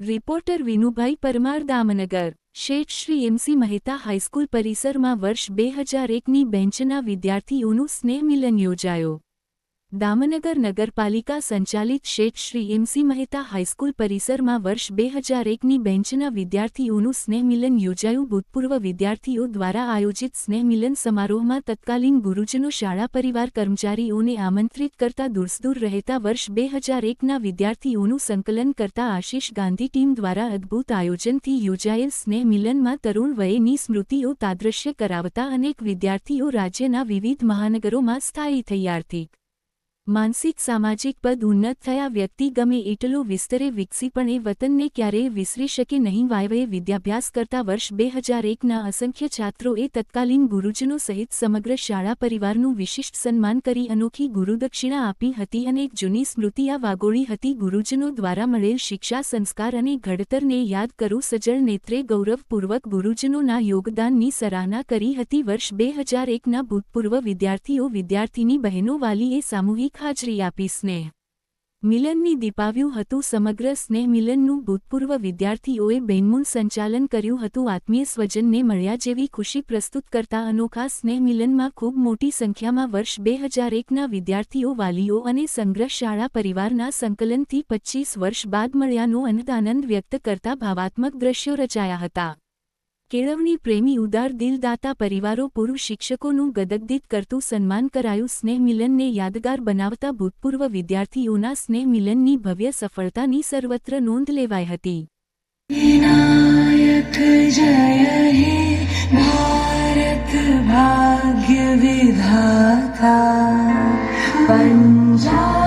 Reporter Vinubhai Parmar Damnagar શેઠ Shri MC Mehta high school પરિસરમાં વર્ષ બે હજાર એકની બેન્ચના વિદ્યાર્થીઓનું સ્નેહ મિલન યોજાયો. દામનગર નગરપાલિકા સંચાલિત શેઠ શ્રી એમસી મહેતા હાઈસ્કૂલ પરિસરમાં વર્ષ બે હજાર એકની બેન્ચના વિદ્યાર્થીઓનું સ્નેહ મિલન યોજાયું. ભૂતપૂર્વ વિદ્યાર્થીઓ દ્વારા આયોજિત સ્નેહ મિલન સમારોહમાં તત્કાલીન ગુરુજનો શાળા પરિવાર કર્મચારીઓને આમંત્રિત કરતા દૂરસદૂર રહેતા વર્ષ બે હજાર એકના વિદ્યાર્થીઓનું સંકલન કરતા આશીષ ગાંધી ટીમ દ્વારા અદ્ભુત આયોજનથી યોજાયેલ સ્નેહ મિલનમાં તરુણ વયની સ્મૃતિઓ તાદ્રશ્ય કરાવતા અનેક વિદ્યાર્થીઓ રાજ્યના વિવિધ મહાનગરોમાં સ્થાયી થઈ આર્થિક માનસિક સામાજિક પદ ઉન્નત થયા વ્યક્તિ ગમે એટલો વિસ્તરે વિકસી પણ એ વતનને ક્યારેય વિસરી શકે નહીં. વાયવે વિદ્યાભ્યાસ કરતા વર્ષ બે હજાર એકના અસંખ્ય છાત્રોએ તત્કાલીન ગુરુજનો સહિત સમગ્ર શાળા પરિવારનું વિશિષ્ટ સન્માન કરી અનોખી ગુરુદક્ષિણા આપી હતી અને એક જૂની સ્મૃતિ આ વાગોળી હતી. ગુરુજનો દ્વારા મળેલ શિક્ષા સંસ્કાર અને ઘડતરને યાદ કરું સજળ નેત્રે ગૌરવપૂર્વક ગુરુજનોના યોગદાનની સરાહના કરી હતી. વર્ષ બે હજાર એકના ભૂતપૂર્વ વિદ્યાર્થીઓ વિદ્યાર્થીની બહેનો વાલીએ સામૂહિક હાજરી આપી સ્નેહ. મિલનની દીપાવ્યું હતું સમગ્ર સ્નેહ મિલનનું ભૂતપૂર્વ વિદ્યાર્થીઓએ બેનમૂન સંચાલન કર્યું હતું. આત્મીય સ્વજનને મળ્યા જેવી ખુશી પ્રસ્તુત કરતા અનોખા સ્નેહ મિલનમાં ખૂબ મોટી સંખ્યામાં વર્ષ બે હજાર એકના વિદ્યાર્થીઓ, વાલીઓ અને સંગ્રહ શાળા પરિવારના સંકલનથી પચ્ચીસ વર્ષ બાદ મળ્યાનો અનદાનંદ વ્યક્ત કરતા ભાવાત્મક દ્રશ્યો રચાયા હતા. કેળવણી પ્રેમી ઉદાર દિલદાતા પરિવારો પૂર્વ શિક્ષકોનું ગદગદિત કરતું સન્માન કરાયું સ્નેહ મિલનને યાદગાર બનાવતા ભૂતપૂર્વ વિદ્યાર્થીઓના સ્નેહ મિલનની ભવ્ય સફળતાની સર્વત્ર નોંધ લેવાઈ હતી. ભાગ્ય વિધાતા પંજાબ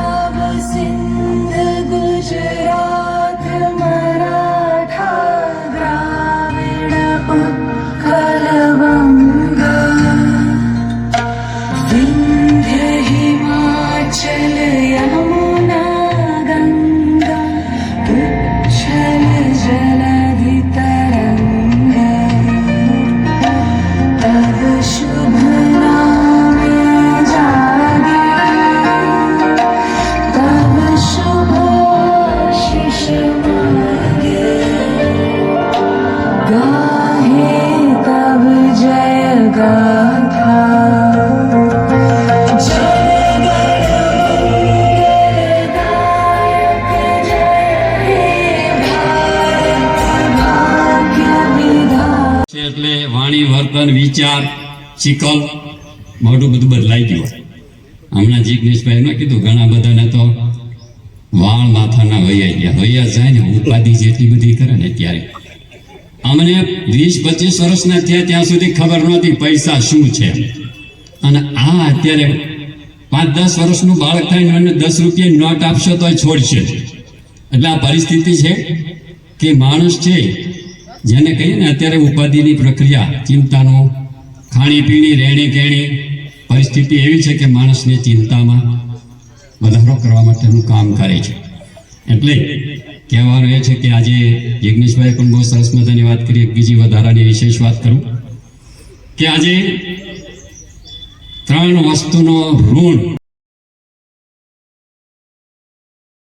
એટલે વાણી, વર્તન, વિચાર ચિકલ મોઢું બધું બદલાઈ ગયું હમણાં જિગ્નેશભાઈ મેં કીધું, ઘણા બધાને તો વાળ માથાના વૈયા ગયા. વૈયા જાય ને ઉપાધિ જેટલી બધી કરે ને ત્યારે અમને વીસ, પચીસ વર્ષના થયા ત્યાં સુધી ખબર નહોતી પૈસા શું છે. અને આ અત્યારે પાંચ, દસ વર્ષનું બાળક થાય અને દસ રૂપિયા નોટ આપશો તો છોડશે. એટલે આ પરિસ્થિતિ છે કે માણસ છે, જેને કહીએ ને અત્યારે ઉપાધિની પ્રક્રિયા, ચિંતાનો, ખાણીપીણી રહેણી કહેણી પરિસ્થિતિ એવી છે કે માણસને ચિંતામાં વધારો કરવા માટેનું કામ કરે છે. એટલે કહેવાનું એ છે કે આજે યજ્ઞેશભાઈ પણ બહુ સરસ મજાની વાત કરી. બીજી વધારાની વિશેષ વાત કરું કે આજે ત્રણ વસ્તુનો ઋણ